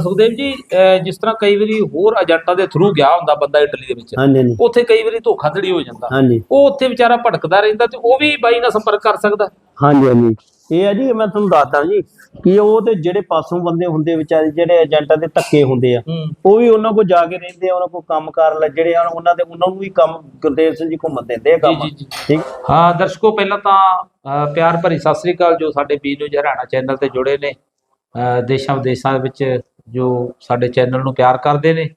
ਸੁਖਦੇਵ ਜੀ ਜਿਸ ਤਰ੍ਹਾਂ ਕਈ ਵਾਰੀ ਹੋਰ ਏਜੰਟਾਂ ਦੇ ਥਰੂ ਗਿਆ ਹੁੰਦਾ ਬੰਦਾ ਇਟਲੀ ਦੇ ਵਿੱਚ ਉੱਥੇ ਕਈ ਵਾਰੀ ਧੋਖਾਧੜੀ ਹੋ ਜਾਂਦਾ। ਉਹ ਉੱਥੇ ਵਿਚਾਰਾ ਭਟਕਦਾ ਰਹਿੰਦਾ ਤੇ ਉਹ ਵੀ ਬਾਈ ਨਾਲ ਸੰਪਰਕ ਕਰ ਸਕਦਾ। ਹਾਂਜੀ ਹਾਂਜੀ। ਇਹ ਆ ਜੀ ਮੈਂ ਤੁਹਾਨੂੰ ਦੱਸਦਾ ਜੀ ਕਿ ਉਹ ਤੇ ਜਿਹੜੇ ਪਾਸੋਂ ਬੰਦੇ ਹੁੰਦੇ ਵਿਚਾਰੇ ਜਿਹੜੇ ਏਜੰਟਾਂ ਦੇ ਧੱਕੇ ਹੁੰਦੇ ਆ ਉਹ ਵੀ ਉਹਨਾਂ ਕੋਲ ਜਾ ਕੇ ਰਹਿੰਦੇ ਆ ਉਹਨਾਂ ਕੋਲ ਕੰਮ ਕਰ ਲੈ ਜਿਹੜੇ ਉਹਨਾਂ ਦੇ ਉਹਨਾਂ ਨੂੰ ਵੀ ਕੰਮ ਗੁਰਦੇਵ ਸਿੰਘ ਜੀ ਘੁੰਮਣ ਦਿੰਦੇ ਆ ਕੰਮ। ਠੀਕ? ਹਾਂ ਦਰਸ਼ਕੋ ਪਹਿਲਾਂ ਤਾਂ ਪਿਆਰ ਭਰੀ ਸਤਿ ਸ੍ਰੀ ਅਕਾਲ ਜੋ ਸਾਡੇ ਬੀ ਨਿਊਜ਼ ਹਰਿਆਣਾ ਚੈਨਲ ਤੇ ਜੁੜੇ ਨੇ। ਦੇਸ਼ਾਂ ਵਿਦੇਸ਼ਾਂ ਵਿੱਚ ਜੋ ਸਾਡੇ ਚੈਨਲ ਨੂੰ ਪਿਆਰ ਕਰਦੇ ਨੇ,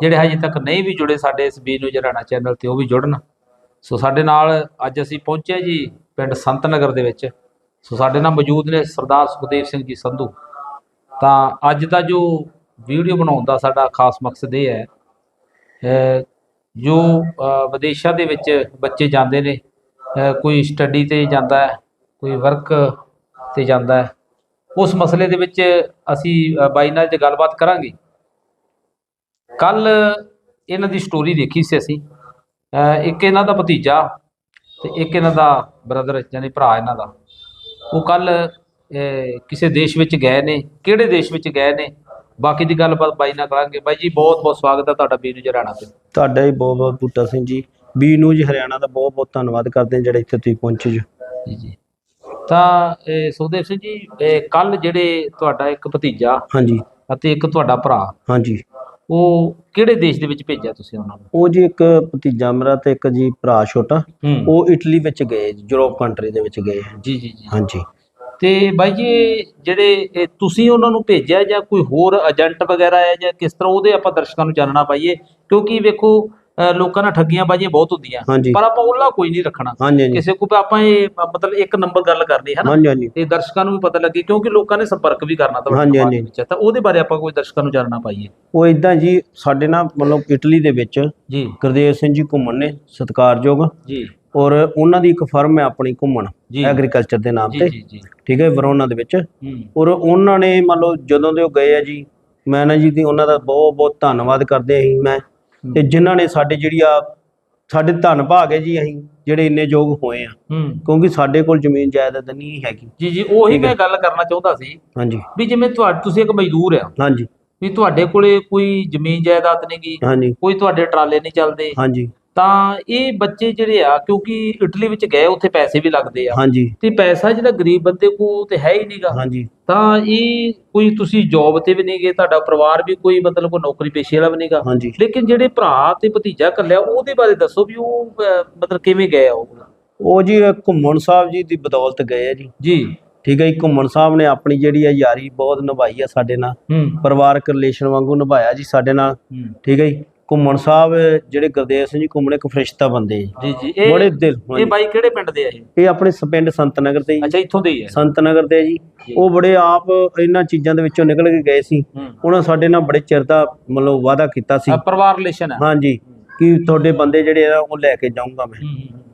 ਜਿਹੜੇ ਹਜੇ ਤੱਕ ਨਹੀਂ ਵੀ ਜੁੜੇ ਸਾਡੇ ਇਸ ਬੀ ਨੂੰ ਹਰਿਆਣਾ ਚੈਨਲ ਤੇ, ਉਹ ਵੀ ਜੁੜਨ। ਸੋ ਸਾਡੇ ਨਾਲ ਅੱਜ ਅਸੀਂ ਪਹੁੰਚੇ ਜੀ ਪਿੰਡ ਸੰਤ ਨਗਰ ਦੇ ਵਿੱਚ। ਸੋ ਸਾਡੇ ਨਾਲ ਮੌਜੂਦ ਨੇ ਸਰਦਾਰ ਸੁਖਦੇਵ ਸਿੰਘ ਜੀ ਸੰਧੂ। ਤਾਂ ਅੱਜ ਦਾ ਜੋ ਵੀਡੀਓ ਬਣਾਉਣ ਦਾ ਸਾਡਾ ਖਾਸ ਮਕਸਦ ਇਹ ਹੈ ਜੋ ਵਿਦੇਸ਼ਾਂ ਦੇ ਵਿੱਚ ਬੱਚੇ ਜਾਂਦੇ ਨੇ ਕੋਈ ਸਟੱਡੀ ਤੇ ਜਾਂਦਾ ਹੈ, ਕੋਈ ਵਰਕ ਤੇ ਜਾਂਦਾ ਹੈ ਉਸ ਮਸਲੇ ਦੇ ਵਿੱਚ ਅਸੀਂ ਬਾਈ ਨਾਲ ਜੇ ਗੱਲਬਾਤ ਕਰਾਂਗੇ। ਕੱਲ ਇਹਨਾਂ ਦੀ ਸਟੋਰੀ ਦੇਖੀ ਸੀ ਅਸੀਂ। ਇੱਕ ਇਹਨਾਂ ਦਾ ਭਤੀਜਾ ਤੇ ਇੱਕ ਇਹਨਾਂ ਦਾ ਬ੍ਰਦਰ ਯਾਨੀ ਭਰਾ ਇਹਨਾਂ ਦਾ। ਉਹ ਕੱਲ ਕਿਸੇ ਦੇਸ਼ ਵਿੱਚ ਗਏ ਨੇ ਕਿਹੜੇ ਦੇਸ਼ ਵਿੱਚ ਗਏ ਨੇ? ਬਾਕੀ ਦੀ ਗੱਲਬਾਤ ਬਾਈ ਨਾਲ ਕਰਾਂਗੇ। ਬਾਈ ਜੀ ਬਹੁਤ ਬਹੁਤ ਸਵਾਗਤ ਹੈ ਤੁਹਾਡਾ ਬੀਨੂ ਜਰਾਣਾ ਤੇ। ਤੁਹਾਡਾ ਹੀ ਬਹੁਤ ਬਹੁਤ ਬੂਟਾ ਸਿੰਘ ਜੀ। ਬੀ ਨਿਊਜ਼ ਹਰਿਆਣਾ ਦਾ ਬਹੁਤ ਬਹੁਤ ਧੰਨਵਾਦ ਕਰਦੇ ਜਿਹੜੇ ਇੱਥੇ ਤੁਸੀਂ ਪਹੁੰਚੇ ਜੀ ਜੀ। ਤਾਂ ਇਹ ਸੁਖਦੇਵ ਸਿੰਘ ਜੀ ਕੱਲ ਜਿਹੜੇ ਤੁਹਾਡਾ ਇੱਕ ਭਤੀਜਾ ਹਾਂਜੀ। ਅਤੇ ਇੱਕ ਤੁਹਾਡਾ ਭਰਾ ਹਾਂਜੀ। ਉਹ ਕਿਹੜੇ ਦੇਸ਼ ਦੇ ਵਿੱਚ ਭੇਜਿਆ ਤੁਸੀਂ ਉਹਨਾਂ ਨੂੰ? ਉਹ ਜੀ ਇੱਕ ਭਤੀਜਾ ਮੇਰਾ ਤੇ ਇੱਕ ਜੀ ਭਰਾ ਛੋਟਾ। ਉਹ ਇਟਲੀ ਵਿੱਚ ਗਏ ਯੂਰਪ ਕੰਟਰੀ ਦੇ ਵਿੱਚ ਗਏ। ਜੀ ਜੀ ਜੀ। ਹਾਂਜੀ। ਤੇ ਬਾਈ ਜੀ ਜਿਹੜੇ ਇਹ ਤੁਸੀਂ ਉਹਨਾਂ ਨੂੰ ਭੇਜਿਆ ਜਾਂ ਕੋਈ ਹੋਰ ਏਜੰਟ ਵਗੈਰਾ ਹੈ ਜਾਂ ਕਿਸ ਤਰ੍ਹਾਂ ਉਹਦੇ ਆਪਾਂ ਦਰਸ਼ਕਾਂ ਨੂੰ ਜਾਣਨਾ ਪਾਈਏ? ਕਿਉਂਕਿ ਵੇਖੋ ਲੋਕਾਂ ਨਾਲ ਠੱਗੀਆਂ ਬਾਜੀਆਂ ਬਹੁਤ ਹੁੰਦੀਆਂ। ਪਰ ਆਪਾਂ ਉਹਲਾ ਕੋਈ ਨਹੀਂ ਰੱਖਣਾ। ਕਿਸੇ ਕੋਲ ਆਪਾਂ ਇਹ ਮਤਲਬ ਇੱਕ ਨੰਬਰ ਗੱਲ ਕਰਨੀ ਹੈ ਨਾ। ਤੇ ਦਰਸ਼ਕਾਂ ਨੂੰ ਵੀ ਪਤਾ ਲੱਗੇ ਕਿਉਂਕਿ ਲੋਕਾਂ ਨੇ ਸੰਪਰਕ ਵੀ ਕਰਨਾ ਤੁਹਾਡੇ। ਵਿੱਚ ਤਾਂ ਉਹਦੇ ਬਾਰੇ ਆਪਾਂ ਕੋਈ ਦਰਸ਼ਕਾਂ ਨੂੰ ਜਾਣਨਾ ਪਾਈਏ। ਉਹ ਇਦਾਂ ਜੀ ਸਾਡੇ ਨਾਲ ਮਤਲਬ ਇਟਲੀ ਦੇ ਵਿੱਚ ਜੀ। ਗੁਰਦੇਵ ਸਿੰਘ ਜੀ ਘੁੰਮਣ ਨੇ ਸਤਿਕਾਰਯੋਗ। ਜੀ। ਔਰ ਉਹਨਾਂ ਦੀ ਇੱਕ ਫਰਮ ਹੈ ਆਪਣੀ ਘੁੰਮਣ। ਐਗਰੀਕਲਚਰ ਦੇ ਨਾਮ ਤੇ। ਠੀਕ ਹੈ ਵਰੋਨਾ ਦੇ ਵਿੱਚ। ਹੂੰ। ਔਰ ਉਹਨਾਂ ਨੇ ਮੰਨ ਲਓ ਜਦੋਂ ਦੇ ਉਹ ਗਏ ਆ ਜੀ ਮੈਂ ਨਾ ਜੀ ਦੀ ਉਹਨਾਂ ਦਾ ਬਹੁਤ ਬਹੁਤ ਧੰਨਵਾਦ ਕਰਦੇ ਅਸੀਂ ਮੈਂ ਤੇ ਜਿਨ੍ਹਾਂ ਨੇ ਸਾਡੇ ਜਿਹੜੀ ਆ ਸਾਡੇ ਧੰਨ ਭਾਗੇ ਜੀ ਅਸੀਂ ਜਿਹੜੇ ਇੰਨੇ ਯੋਗ ਹੋਏ ਆ। ਹੂੰ। ਕਿਉਂਕਿ ਸਾਡੇ ਕੋਲ ਜ਼ਮੀਨ ਜਾਇਦਾਦ ਨਹੀਂ ਹੈਗੀ। ਜੀ ਜੀ ਉਹੀ ਹੈ। ਮੈਂ ਗੱਲ ਕਰਨਾ ਚਾਹੁੰਦਾ ਸੀ ਹਾਂਜੀ। ਵੀ ਜਿਵੇਂ ਤੁਹਾਡੇ ਤੁਸੀਂ ਇੱਕ ਮਜ਼ਦੂਰ ਆ। ਹਾਂਜੀ। ਵੀ ਤੁਹਾਡੇ ਕੋਲੇ ਕੋਈ ਜ਼ਮੀਨ ਜਾਇਦਾਦ ਨਹੀਂ ਗੀ। ਹਾਂਜੀ। ਕੋਈ ਤੁਹਾਡੇ ਟਰਾਲੇ ਨਹੀਂ ਚੱਲਦੇ। ਹਾਂਜੀ। ਤਾਂ ਇਹ ਬੱਚੇ ਜਿਹੜੇ ਆ ਕਿਉਂਕਿ ਇਟਲੀ ਵਿੱਚ ਗਏ ਉੱਥੇ ਪੈਸੇ ਵੀ ਲੱਗਦੇ ਆ। ਹਾਂਜੀ। ਤੇ ਪੈਸਾ ਜਿਹੜਾ ਗਰੀਬ ਬੰਦੇ ਕੋਲ ਤੇ ਹੈ ਹੀ ਨਹੀਂਗਾ ਹਾਂਜੀ। ਤਾਂ ਇਹ ਕੋਈ ਤੁਸੀਂ ਜੌਬ ਤੇ ਵੀ ਨਹੀਂ ਗਏ ਤੁਹਾਡਾ ਪਰਿਵਾਰ ਵੀ ਕੋਈ ਮਤਲਬ ਕੋਈ ਨੌਕਰੀ ਪੇਸ਼ੇ ਵਾਲਾ ਵੀ ਨਹੀਂਗਾ ਹਾਂਜੀ। ਲੇਕਿਨ ਜਿਹੜੇ ਭਰਾ ਤੇ ਭਤੀਜਾ ਕੱਲਿਆ ਉਹਦੇ ਬਾਰੇ ਦੱਸੋ ਵੀ ਉਹ ਮਤਲਬ ਕਿਵੇਂ ਗਏ ਆ ਉਹ? ਉਹ ਜੀ ਘੁੰਮਣ ਸਾਹਿਬ ਜੀ ਦੀ ਬਦੌਲਤ ਗਏ ਆ ਜੀ। ਜੀ। ਠੀਕ ਹੈ ਜੀ ਘੁੰਮਣ ਸਾਹਿਬ ਨੇ ਆਪਣੀ ਜਿਹੜੀ ਆ ਯਾਰੀ ਬਹੁਤ ਨਿਭਾਈ ਆ ਸਾਡੇ ਨਾਲ। ਪਰਿਵਾਰਕ ਰਿਲੇਸ਼ਨ ਵਾਂਗੂ ਨਿਭਾਇਆ ਜੀ ਸਾਡੇ ਨਾਲ। ਠੀਕ ਹੈ ਜੀ। ਘੁੰਮਣ ਸਾਹਿਬ ਜਿਹੜੇ ਗੁਰਦੇਵ ਸਿੰਘ ਜੀ ਘੁੰਮਣ ਇੱਕ ਫਰਿਸ਼ਤਾ ਬੰਦੇ ਜੀ। ਜੀ ਇਹ ਬੜੇ ਦਿਲ ਇਹ ਬਾਈ ਕਿਹੜੇ ਪਿੰਡ ਦੇ ਆ ਇਹ? ਇਹ ਆਪਣੇ ਪਿੰਡ ਸੰਤ ਨਗਰ ਤੇ ਜੀ। ਅੱਛਾ ਇੱਥੋਂ ਦੇ ਹੀ ਆ। ਸੰਤ ਨਗਰ ਤੇ ਜੀ। ਉਹ ਬੜੇ ਆਪ ਇਹਨਾਂ ਚੀਜ਼ਾਂ ਦੇ ਵਿੱਚੋਂ ਨਿਕਲ ਕੇ ਗਏ ਸੀ। ਉਹਨਾਂ ਸਾਡੇ ਨਾਲ ਬੜੇ ਚਿਰ ਦਾ ਮਤਲਬ ਵਾਅਦਾ ਕੀਤਾ ਸੀ। ਪਰਿਵਾਰ ਰਿਲੇਸ਼ਨ ਹੈ ਹਾਂਜੀ। ਕਿ ਤੁਹਾਡੇ ਬੰਦੇ ਜਿਹੜੇ ਆ ਉਹ ਲੈ ਕੇ ਜਾਊਂਗਾ ਮੈਂ।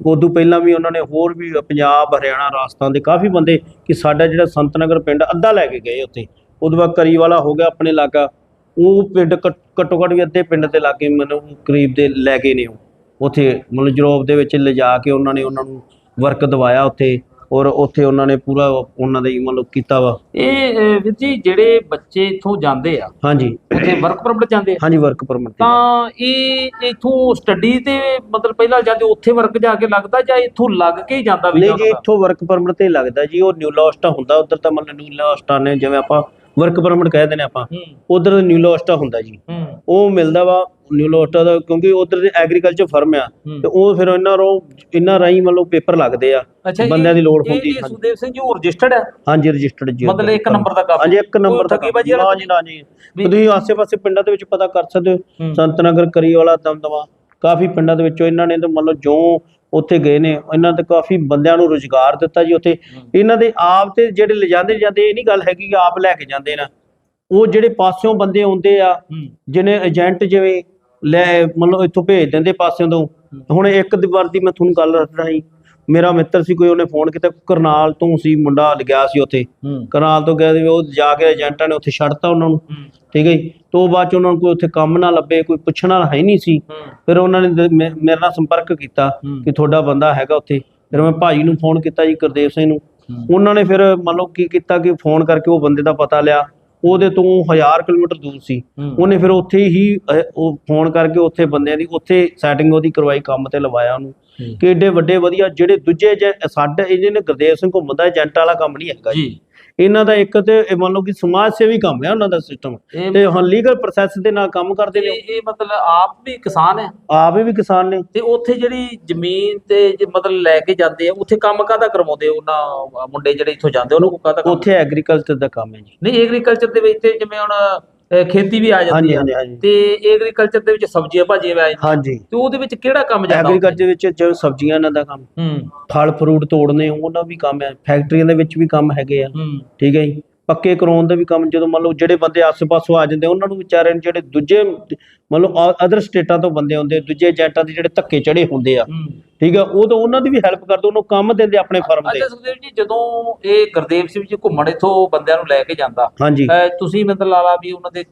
ਉਦੋਂ ਪਹਿਲਾਂ ਵੀ ਉਹਨਾਂ ਨੇ ਹੋਰ ਵੀ ਪੰਜਾਬ ਹਰਿਆਣਾ ਰਾਜਸਥਾਨ ਦੇ ਕਾਫੀ ਬੰਦੇ ਕਿ ਸਾਡਾ ਜਿਹੜਾ ਸੰਤ ਨਗਰ ਪਿੰਡ ਅੱਧਾ ਲੈ ਕੇ ਗਏ ਉੱਥੇ। ਉਦੋਂ ਬਾਅਦ ਕਰੀ ਵਾਲਾ ਹੋ ਗਿਆ ਆਪਣੇ ਇਲਾਕਾ ਉਹ ਪਿੰਡ ਘੱਟ- ਘੱਟੋ ਘੱਟ ਵੀ ਅੱਧੇ ਪਿੰਡ ਦੇ ਲਾਗੇ ਮੈਨੂੰ ਕਰੀਬ ਦੇ ਲੈ ਗਏ ਨੇ ਉਹ। ਉੱਥੇ ਮਤਲਬ ਯੂਰਪ ਦੇ ਵਿੱਚ ਲਿਜਾ ਕੇ ਉਹਨਾਂ ਨੇ ਉਹਨਾਂ ਨੂੰ ਵਰਕ ਦਵਾਇਆ ਉੱਥੇ ਔਰ ਉੱਥੇ ਉਹਨਾਂ ਨੇ ਪੂਰਾ ਉਹਨਾਂ ਦਾ ਮਤਲਬ ਕੀਤਾ ਵਾ। ਇਹ ਅਹ, ਵੀਰ ਜੀ ਜਿਹੜੇ ਬੱਚੇ ਇੱਥੋਂ ਜਾਂਦੇ ਆ ਹਾਂਜੀ। ਉੱਥੇ ਵਰਕ ਪਰਮਿਟ ਜਾਂਦੇ ਆ? ਹਾਂਜੀ ਵਰਕ ਪਰਮਿਟ ਤਾਂ। ਇਹ ਇਥੋਂ ਸਟੱਡੀ ਤੇ ਮਤਲਬ ਪਹਿਲਾਂ ਜਾਂਦੇ ਉੱਥੇ ਵਰਕ ਜਾ ਕੇ ਲੱਗਦਾ ਜਾਂ ਇੱਥੋਂ ਲੱਗ ਕੇ ਹੀ ਜਾਂਦਾ ਵੀ ਨਹੀਂ ਜੀ ਇੱਥੋਂ ਵਰਕ ਪਰਮਿਟ ਤੇ ਲੱਗਦਾ ਜੀ ਉਹ ਨਿਊ ਲੋਸਟਾ ਹੁੰਦਾ ਉਧਰ ਤਾਂ ਮਤਲਬ ਨਿਊ ਲੋਸਟਾ ਨੇ ਜਿਵੇਂ ਆਪਾਂ ਵਰਕ ਪਰਮਿਟ ਕਹਿ ਦਿੰਦੇ ਆਪਾਂ। ਹੂੰ। ਉਧਰ ਨਿਊ ਲੋਸਟਾ ਹੁੰਦਾ ਜੀ। ਹੂੰ। ਉਹ ਮਿਲਦਾ ਵਾ ਨਿਊ ਲੋਸਟਾ ਦਾ ਕਿਉਂਕਿ ਉਧਰ ਦੇ ਐਗਰੀਕਲਚਰ ਫਰਮ ਆ। ਹੂੰ। ਤੇ ਉਹ ਫਿਰ ਇਹਨਾਂ ਰੋ ਇਹਨਾਂ ਰਾਹੀਂ ਮਤਲਬ ਪੇਪਰ ਲੱਗਦੇ ਆ। ਬੰਦਿਆਂ ਦੀ ਲੋੜ ਹੁੰਦੀ ਇਹ ਹਾਂਜੀ। ਸੁਖਦੇਵ ਸਿੰਘ ਜੀ ਉਹ ਰਜਿਸਟਰਡ ਹੈ ਹਾਂਜੀ ਰਜਿਸਟਰਡ ਜੀ ਮਤਲਬ ਇੱਕ ਨੰਬਰ ਦਾ ਕੰਮ ਹਾਂਜੀ ਇੱਕ ਨੰਬਰ ਦਾ ਨਾ ਜੀ ਨਾ ਜੀ। ਤੁਸੀਂ ਆਸੇ-ਪਾਸੇ ਪਿੰਡਾਂ ਦੇ ਵਿੱਚ ਪਤਾ ਕਰ ਸਕਦੇ ਹੋ। ਹੂੰ। ਸੰਤ ਨਗਰ ਕਰੀ ਵਾਲਾ ਦਮਦਮਾ। ਕਾਫੀ ਪਿੰਡਾਂ ਦੇ ਵਿੱਚੋਂ ਇਹਨਾਂ ਨੇ ਤਾਂ ਮਤਲਬ ਜੋ ਉੱਥੇ ਗਏ ਨੇ ਇਹਨਾਂ ਤੇ ਕਾਫੀ ਬੰਦਿਆਂ ਨੂੰ ਰੁਜ਼ਗਾਰ ਦਿੱਤਾ ਜੀ ਉੱਥੇ। ਇਹਨਾਂ ਦੇ ਆਪ ਤੇ ਜਿਹੜੇ ਲਿਜਾਂਦੇ ਜਾਂਦੇ ਇਹ ਨਹੀਂ ਗੱਲ ਹੈਗੀ ਕਿ ਆਪ ਲੈ ਕੇ ਜਾਂਦੇ ਨਾ। ਉਹ ਜਿਹੜੇ ਪਾਸਿਓਂ ਬੰਦੇ ਆਉਂਦੇ ਆ ਜਿਹਨੇ ਏਜੰਟ ਜਿਵੇਂ ਲੈ ਮਤਲਬ ਇੱਥੋਂ ਭੇਜ ਦਿੰਦੇ ਪਾਸਿਓਂ ਤੋਂ। ਹੁਣ ਇੱਕ ਵਾਰ ਦੀ ਮੈਂ ਤੁਹਾਨੂੰ ਗੱਲ ਦੱਸਦਾ ਸੀ ਮੇਰਾ ਮਿੱਤਰ ਸੀ ਕੋਈ ਉਹਨੇ ਫੋਨ ਕੀਤਾ ਕਰਨਾਲ ਤੋਂ ਸੀ ਮੁੰਡਾ ਗਿਆ ਸੀ ਉੱਥੇ। ਕਰਨਾਲ ਤੋਂ ਗਿਆ ਸੀ ਉਹ ਜਾ ਕੇ ਏਜੰਟਾਂ ਨੇ ਉੱਥੇ ਛੱਡਤਾ ਉਹਨਾਂ ਨੂੰ। ਠੀਕ ਹੈ ਜੀ। ਤੋਂ ਬਾਅਦ ਚ ਉਹਨਾਂ ਨੂੰ ਕੋਈ ਉੱਥੇ ਕੰਮ ਨਾ ਲੱਭੇ ਕੋਈ ਪੁੱਛਣ ਵਾਲਾ ਹੈ ਨਹੀਂ ਸੀ। ਫਿਰ ਉਹਨਾਂ ਨੇ ਮੇਰੇ ਨਾਲ ਸੰਪਰਕ ਕੀਤਾ। ਕਿ ਤੁਹਾਡਾ ਬੰਦਾ ਹੈਗਾ ਉੱਥੇ। ਫਿਰ ਮੈਂ ਭਾਜੀ ਨੂੰ ਫੋਨ ਕੀਤਾ ਜੀ ਗੁਰਦੇਵ ਸਿੰਘ ਨੂੰ। ਉਹਨਾਂ ਨੇ ਫਿਰ ਮੰਨ ਲਓ ਕੀ ਕੀਤਾ ਕਿ ਫੋਨ ਕਰਕੇ ਉਹ ਬੰਦੇ ਦਾ ਪਤਾ ਲਿਆ। ਉਹਦੇ ਤੋਂ 1000 ਕਿਲੋਮੀਟਰ ਦੂਰ ਸੀ। ਉਹਨੇ ਫਿਰ ਉੱਥੇ ਹੀ ਉਹ ਫੋਨ ਕਰਕੇ ਉੱਥੇ ਬੰਦਿਆਂ ਦੀ ਉੱਥੇ ਸੈਟਿੰਗ ਉਹਦੀ ਕਰਵਾਈ ਕੰਮ ਤੇ ਲਵਾਇਆ ਉਹਨੂੰ। ਕਿ ਏਡੇ ਵੱਡੇ ਵਧੀਆ ਜਿਹੜੇ ਦੂਜੇ ਸਾਡੇ ਇਹਨੇ ਗੁਰਦੇਵ ਸਿੰਘ ਘੁੰਮਣ ਦਾ ਏਜੰਟ ਵਾਲਾ ਕੰਮ ਨਹੀਂ ਹੈਗਾ ਜੀ। ਇਹਨਾਂ ਦਾ ਇੱਕ ਤੇ ਇਹ ਮੰਨ ਲਓ ਕਿ ਸਮਾਜ ਸੇਵੀ ਕੰਮ ਹੈ ਉਹਨਾਂ ਦਾ ਸਿਸਟਮ ਤੇ ਹੁਣ ਲੀਗਲ ਪ੍ਰੋਸੈਸ ਦੇ ਨਾਲ ਕੰਮ ਕਰਦੇ ਨੇ ਇਹ ਮਤਲਬ ਆਪ ਵੀ ਕਿਸਾਨ ਹੈ। ਆਪ ਵੀ ਕਿਸਾਨ ਨੇ। ਤੇ ਉੱਥੇ ਜਿਹੜੀ ਜ਼ਮੀਨ ਤੇ ਜੇ ਮਤਲਬ ਲੈ ਕੇ ਜਾਂਦੇ ਆ ਉੱਥੇ ਕੰਮ ਕਾਹਦਾ ਕਰਵਾਉਂਦੇ ਉਹਨਾਂ ਮੁੰਡੇ ਜਿਹੜੇ ਇੱਥੋਂ ਜਾਂਦੇ ਉਹਨਾਂ ਕੋਲ ਕਾਹਦਾ ਉੱਥੇ ਐਗਰੀਕਲਚਰ ਦਾ ਕੰਮ ਹੈ ਜੀ। ਨਹੀਂ ਐਗਰੀਕਲਚਰ ਦੇ ਵਿੱਚ ਤੇ ਜਿਵੇਂ ਹੁਣ ਖੇਤੀ ਵੀ ਆ ਜਾਂਦੀ ਹਾਂਜੀ ਹੈ। ਹਾਂਜੀ ਤੇ ਐਗਰੀਕਲਚਰ ਦੇ ਵਿੱਚ ਸਬਜ਼ੀਆਂ ਭਾਜੀਆਂ ਵੀ ਆ ਜਾਂਦੀਆਂ ਹਾਂਜੀ। ਤੇ ਉਹਦੇ ਵਿੱਚ ਕਿਹੜਾ ਕੰਮ ਜਾਂਦਾ? ਐਗਰੀਕਲਚਰ ਵਿੱਚ ਜੋ ਸਬਜ਼ੀਆਂ ਇਹਨਾਂ ਦਾ ਕੰਮ। ਹੂੰ। ਫਲ ਫਰੂਟ ਤੋੜਨੇ ਉਹਨਾਂ ਵੀ ਕੰਮ ਹੈ। ਫੈਕਟਰੀਆਂ ਦੇ ਵਿੱਚ ਵੀ ਕੰਮ ਹੈਗੇ ਆ। ਹੂੰ। ਠੀਕ ਹੈ ਜੀ। ਪੱਕੇ ਕਰਾਉਣ ਦਾ ਵੀ ਕੰਮ ਜਦੋਂ ਮੰਨ ਲਓ ਜਿਹੜੇ ਬੰਦੇ ਆਸ-ਪਾਸੋਂ ਆ ਜਾਂਦੇ ਉਹਨਾਂ ਨੂੰ ਵਿਚਾਰਿਆਂ ਨੂੰ ਜਿਹੜੇ ਦੂਜੇ ਮੰਨ ਲਓ ਅਦਰ ਸਟੇਟਾਂ ਤੋਂ ਬੰਦੇ ਆਉਂਦੇ ਦੂਜੇ ਏਜੰਟਾਂ ਦੇ ਜਿਹੜੇ ਧੱਕੇ ਚੜੇ ਹੁੰਦੇ ਆ। ਹੂੰ। ਠੀਕ ਆ ਉਹ ਤਾਂ ਉਹਨਾਂ ਦੀ ਵੀ ਹੈਲਪ ਕਰਦੇ ਉਹਨੂੰ ਕੰਮ ਦਿੰਦੇ ਆਪਣੇ ਫਰਮ ਤੇ। ਅੱਛਾ ਸੁਖਦੇਵ ਜੀ ਜਦੋਂ ਇਹ ਗੁਰਦੇਵ ਸਿੰਘ ਜੀ ਘੁੰਮਣ ਇਥੋਂ ਬੰਦਿਆਂ ਨੂੰ ਲੈ ਕੇ ਜਾਂਦਾ ਹਾਂਜੀ। ਤੁਸੀਂ ਮਤਲਬ ਲਾਲਾ ਵੀ ਉਹਨਾਂ ਦੇ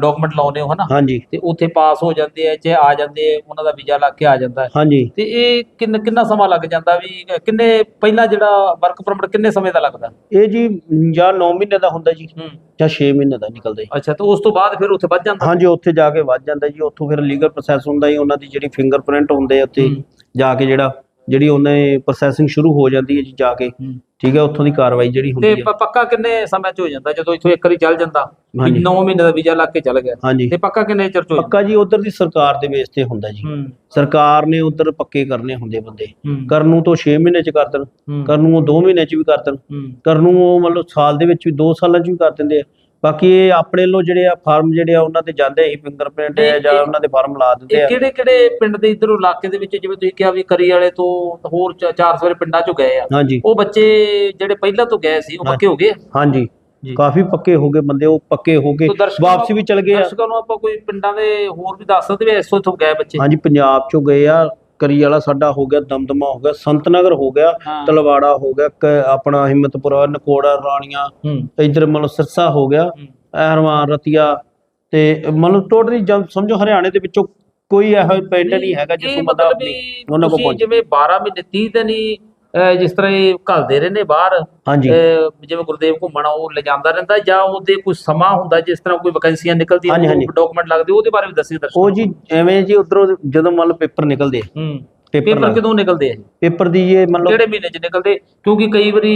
ਡਾਕੂਮੈਂਟ ਲਾਉਨੇ ਹੋ ਹਨਾ? ਹਾਂਜੀ। ਤੇ ਉੱਥੇ ਪਾਸ ਹੋ ਜਾਂਦੇ ਆ ਜੇ ਆ ਜਾਂਦੇ ਉਹਨਾਂ ਦਾ ਵੀਜ਼ਾ ਲੱਗ ਕੇ ਆ ਜਾਂਦਾ। ਹਾਂਜੀ। ਤੇ ਇਹ ਕਿੰਨ ਕਿੰਨਾ ਸਮਾਂ ਲੱਗ ਜਾਂਦਾ ਵੀ ਕਿੰਨੇ ਪਹਿਲਾਂ ਜਿਹੜਾ ਵਰਕ ਪਰਮਿਟ ਕਿੰਨੇ ਸਮੇਂ ਦਾ ਲੱਗਦਾ? ਇਹ ਜੀ ਜਾਂ 9 ਮਹੀਨੇ ਦਾ ਹੁੰਦਾ ਜੀ। ਹੂੰ। ਜਾਂ 6 ਮਹੀਨੇ ਦਾ ਨਿਕਲਦਾ ਜੀ ਅੱਛਾ ਤੇ ਉਸ ਤੋਂ ਬਾਅਦ ਫਿਰ ਉੱਥੇ ਵੱਧ ਜਾਂਦਾ ਹਾਂਜੀ ਉੱਥੇ ਜਾ ਕੇ ਵੱਧ ਜਾਂਦਾ ਜੀ ਉੱਥੋਂ ਫਿਰ ਲੀਗਲ ਪ੍ਰੋਸੈਸ ਹੁੰਦਾ ਜੀ ਉਹਨਾਂ ਦੀ ਜਿਹੜੀ ਫਿੰਗਰਪ੍ਰਿੰਟ ਹੁੰਦੇ ਆ ਉੱਥੇ। ਜਾ ਕੇ ਜਿਹੜਾ ਜਿਹੜੀ ਉਹਨਾਂ ਦੀ ਪ੍ਰੋਸੈਸਿੰਗ ਸ਼ੁਰੂ ਹੋ ਜਾਂਦੀ ਹੈ ਜੀ ਜਾ ਕੇ। ਠੀਕ ਹੈ ਉੱਥੋਂ ਦੀ ਕਾਰਵਾਈ ਜਿਹੜੀ ਤੇ ਹੁੰਦੀ ਹੈ। ਪ- ਪੱਕਾ ਕਿੰਨੇ ਸਮੇਂ ਚ ਹੋ ਜਾਂਦਾ? ਜਦੋਂ ਇੱਥੋਂ ਇੱਕ ਵਾਰੀ ਚੱਲ ਜਾਂਦਾ ਹਾਂਜੀ। 9 ਮਹੀਨੇ ਦਾ ਵੀਜ਼ਾ ਲੱਗ ਕੇ ਚੱਲ ਗਿਆ। ਹਾਂਜੀ। ਤੇ ਪੱਕਾ ਕਿੰਨੇ ਚਿਰ ਚ ਹੋ ਜਾਂਦਾ? ਪੱਕਾ ਜੀ ਉਧਰ ਦੀ ਸਰਕਾਰ ਦੇ ਬੇਸ ਤੇ ਹੁੰਦਾ ਜੀ। ਹੂੰ। ਸਰਕਾਰ ਨੇ ਉਧਰ ਪੱਕੇ ਕਰਨੇ ਹੁੰਦੇ ਬੰਦੇ। ਹੂੰ। ਕਰਨ ਨੂੰ ਤਾਂ 6 ਮਹੀਨੇ ਚ ਕਰ ਦੇਣ ਹੂੰ, ਕਰਨ ਨੂੰ ਉਹ 2 ਮਹੀਨੇ ਚ ਵੀ ਕਰ ਦੇਣ। ਹੂੰ। ਕਰਨ ਨੂੰ ਉਹ ਮਤਲਬ ਸਾਲ ਦੇ ਵਿੱਚ ਵੀ 2 ਸਾਲਾਂ ਚ ਵੀ ਕਰ ਦਿੰਦੇ ਆ। ਬਾਕੀ ਇਹ ਆਪਣੇ ਵੱਲੋਂ ਜਿਹੜੇ ਆ ਫਾਰਮ ਜਿਹੜੇ ਆ ਉਹਨਾਂ ਤੇ ਜਾਂਦੇ ਹੀ ਫਿੰਗਰਪ੍ਰਿੰਟ ਜਾਂ ਉਹਨਾਂ ਦੇ ਫਾਰਮ ਲਾ ਦਿੰਦੇ ਇਹ ਆ। ਕਿਹੜੇ ਕਿਹੜੇ ਪਿੰਡ ਦੇ ਇਧਰੋਂ ਇਲਾਕੇ ਦੇ ਵਿੱਚ? ਜਿਵੇਂ ਤੁਸੀਂ ਕਿਹਾ ਵੀ ਕਰੀ ਵਾਲੇ ਤੋਂ ਹੋਰ 400 ਵਾਲੇ ਪਿੰਡਾਂ ਚੋਂ ਗਏ ਆ। ਉਹ ਬੱਚੇ ਜਿਹੜੇ ਪਹਿਲਾਂ ਤੋਂ ਗਏ ਸੀ ਉਹ। ਪੱਕੇ ਹੋ ਗਏ? ਹਾਂਜੀ। ਕਾਫੀ ਪੱਕੇ ਹੋ ਗਏ ਬੰਦੇ ਉਹ ਪੱਕੇ ਹੋ ਨੂੰ- ਵਾਪਸ ਵੀ ਚਲ ਗਏ ਆ। ਦਰਸ਼ਕਾਂ ਨੂੰ ਆਪਾਂ ਕੋਈ ਪਿੰਡਾਂ ਦੇ ਹੋਰ ਵੀ ਦੱਸ ਸਕਦੇ ਵੀ ਇਸੋ ਤੋਂ ਗਏ ਬੱਚੇ? ਹਾਂਜੀ ਪੰਜਾਬ ਚੋਂ ਗਏ ਆ। ਕਰੀ ਵਾਲਾ ਸਾਡਾ ਹੋ ਗਿਆ ਦਮਦਮਾ ਹੋ ਗਿਆ ਸੰਤਨਗਰ ਹੋ ਗਿਆ ਹਾਂ। ਤਲਵਾੜਾ ਹੋ ਗਿਆ ਆਪਣਾ ਹਿੰਮਤਪੁਰਾ ਨਕੋੜਾ ਰਾਣੀਆਂ ਹੂੰ ਇਧਰ ਮਤਲਬ ਸਿਰਸਾ ਹੋ ਗਿਆ ਹੂੰ। ਐਰਵਾਂ ਰਤੀਆ ਤੇ ਮਤਲਬ ਟੋਟਲੀ ਸਮਝੋ ਹਰਿਆਣੇ ਦੇ ਵਿੱਚੋਂ ਕੋਈ ਇਹੋ ਪਿੰਡ ਨਹੀਂ ਹੈਗਾ ਜਿੱਥੋਂ ਬੰਦਾ ਮਤਲਬ ਵੀ ਉਹਨਾਂ ਕੋਲ ਪਹੁੰਚ ਜਿਵੇਂ 12 ਮਹੀਨੇ 30 ਦਿਨ ਹੀ ਜਿਸ ਤਰ੍ਹਾਂ ਇਹ ਘੱਲਦੇ ਰਹੇ ਨੇ ਬਾਹਰ ਹਾਂਜੀ। ਜਿਵੇਂ ਗੁਰਦੇਵ ਘੁੰਮਣਾ ਉਹ ਲਿਜਾਂਦਾ ਰਹਿੰਦਾ ਜਾਂ ਉਹਦੇ ਕੋਈ ਸਮਾਂ ਹੁੰਦਾ ਜਿਸ ਤਰ੍ਹਾਂ ਕੋਈ ਵੈਕੈਂਸੀਆਂ ਨਿਕਲਦੀਆਂ। ਡਾਕੂਮੈਂਟ ਲੱਗਦੇ ਉਹਦੇ ਬਾਰੇ ਵੀ ਦੱਸੀ ਦਰਸ਼ਕਾਂ ਉਹ ਜੀ ਐਵੇਂ ਜੀ ਉਧਰੋਂ ਜਦੋਂ ਮੰਨ ਲਓ ਪੇਪਰ ਨਿਕਲਦੇ ਹੂੰ। ਪੇਪਰ ਕਦੋਂ ਨਿਕਲਦੇ ਆ ਪੇਪਰ ਦੀ ਇਹ ਮੰਨ ਲਓ ਕਿਹੜੇ ਮਹੀਨੇ ਚ ਨਿਕਲਦੇ? ਕਿਉਂਕਿ ਕਈ ਵਾਰੀ